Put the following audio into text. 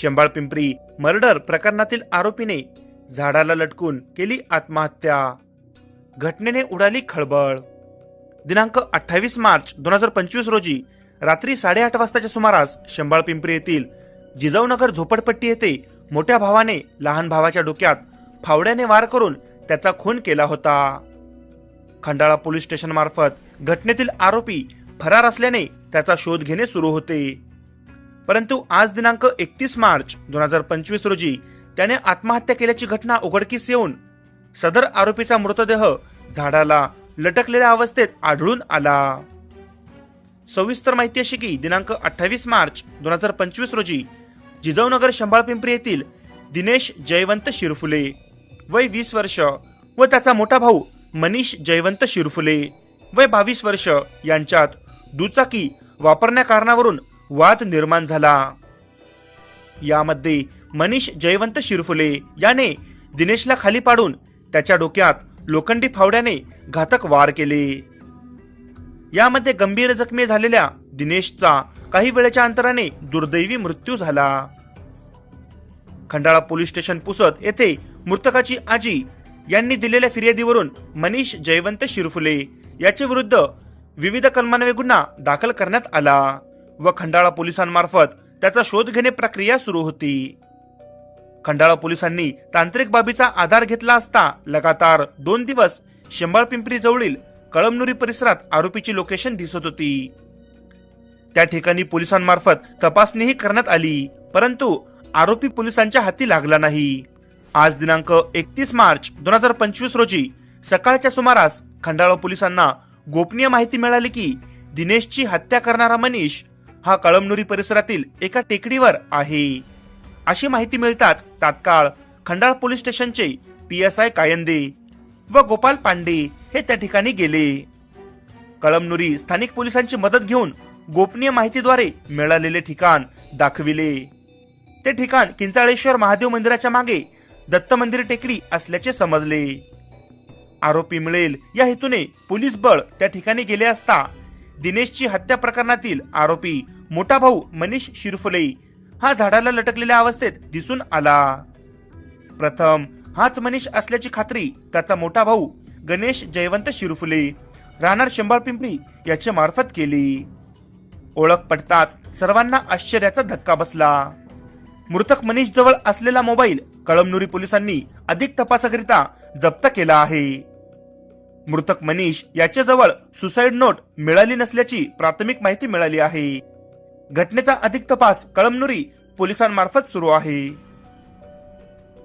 Shembal Pimpri murder प्रकरणातील आरोपीने झाडाला लटकून केली आत्महत्या. घटनेने उडाली खळबळ. दिनांक अठ्ठावीस मार्च दोन हजार पंचवीस रोजी रात्री साडेआठ वाजताच्या सुमारास शंबाळ पिंपरी येथील जिजाऊनगर झोपडपट्टी येथे मोठ्या भावाने लहान भावाच्या डोक्यात फावड्याने वार करून त्याचा खून केला होता. खंडाळा पोलीस स्टेशन मार्फत घटनेतील आरोपी फरार असल्याने त्याचा शोध घेणे सुरू होते. परंतु आज दिनांक एकतीस मार्च दोन हजार पंचवीस रोजी त्याने आत्महत्या केल्याची घटना उघडकीस येऊन सदर आरोपीचा मृतदेह झाडाला लटकलेल्या अवस्थेत आढळून आला. सविस्तर माहिती अशी की दिनांक अठ्ठावीस मार्च दोन हजार पंचवीस रोजी जिजाऊनगर शंभाळ पिंपरी येथील दिनेश जयवंत शिरफुले वय वीस वर्ष व त्याचा मोठा भाऊ मनीष जयवंत शिरफुले वय बावीस वर्ष यांच्यात दुचाकी वापरण्या कारणावरून वाद निर्माण झाला. यामध्ये मनीष जयवंत शिरफुले याने दिनेशला खाली पाडून त्याच्या डोक्यात लोखंडी फावड्याने घातक वार केले. यामध्ये गंभीर जखमी झालेल्या दिनेशचा काही वेळेच्या अंतराने दुर्दैवी मृत्यू झाला. खंडाळा पोलीस स्टेशन पुसत येथे मृतकाची आजी यांनी दिलेल्या फिर्यादीवरून मनीष जयवंत शिरफुले याच्या विरुद्ध विविध कलमान्वये गुन्हा दाखल करण्यात आला. व खंडाळा पोलिसांमार्फत त्याचा शोध घेणे प्रक्रिया सुरू होती. खंडाळा पोलिसांनी तांत्रिक बाबीचा आधार घेतला असता लगातार दोन दिवस शेंबाळ पिंपरी जवळील कळमनुरी परिसरात आरोपीची लोकेशन दिसत होती. त्या ठिकाणी पोलिसांमार्फत तपासणीही करण्यात आली परंतु आरोपी पोलिसांच्या हाती लागला नाही. आज दिनांक एकतीस मार्च दोन हजार पंचवीस रोजी सकाळच्या सुमारास खंडाळा पोलिसांना गोपनीय माहिती मिळाली की दिनेशची हत्या करणारा मनीष हा कळमनुरी परिसरातील एका टेकडीवर आहे. अशी माहिती मिळताच तात्काळ खंडाळ पोलीस स्टेशनचे पी एस आय कायंदे व गोपाल पांडे हे त्या ठिकाणी गेले. कळमनुरी स्थानिक पोलिसांची मदत घेऊन गोपनीय माहितीद्वारे मिळालेले ठिकाण दाखविले. ते ठिकाण किंचाळेश्वर महादेव मंदिराच्या मागे दत्त मंदिर टेकडी असल्याचे समजले. आरोपी मिळेल या हेतूने पोलीस बळ त्या ठिकाणी गेले असता दिनेशची हत्या प्रकरणातील आरोपी मोठा भाऊ मनीष शिरफुले हा झाडाला लटकलेल्या अवस्थेत दिसून आला. प्रथम हाच मनीष असल्याची खात्री त्याचा मोठा भाऊ गणेश जयवंत शिरफुले राहणार शंभर पिंपरी याच्या मार्फत केली. ओळख पडताच सर्वांना आश्चर्याचा धक्का बसला. मृतक मनीष जवळ असलेला मोबाईल कळमनुरी पोलिसांनी अधिक तपासाकरिता जप्त केला आहे. मृतक मनीष याच्याजवळ सुसाईड नोट मिळाली नसल्याची प्राथमिक माहिती मिळाली आहे. घटनेचा अधिक तपास कळमनुरी पोलिसांमार्फत सुरू आहे.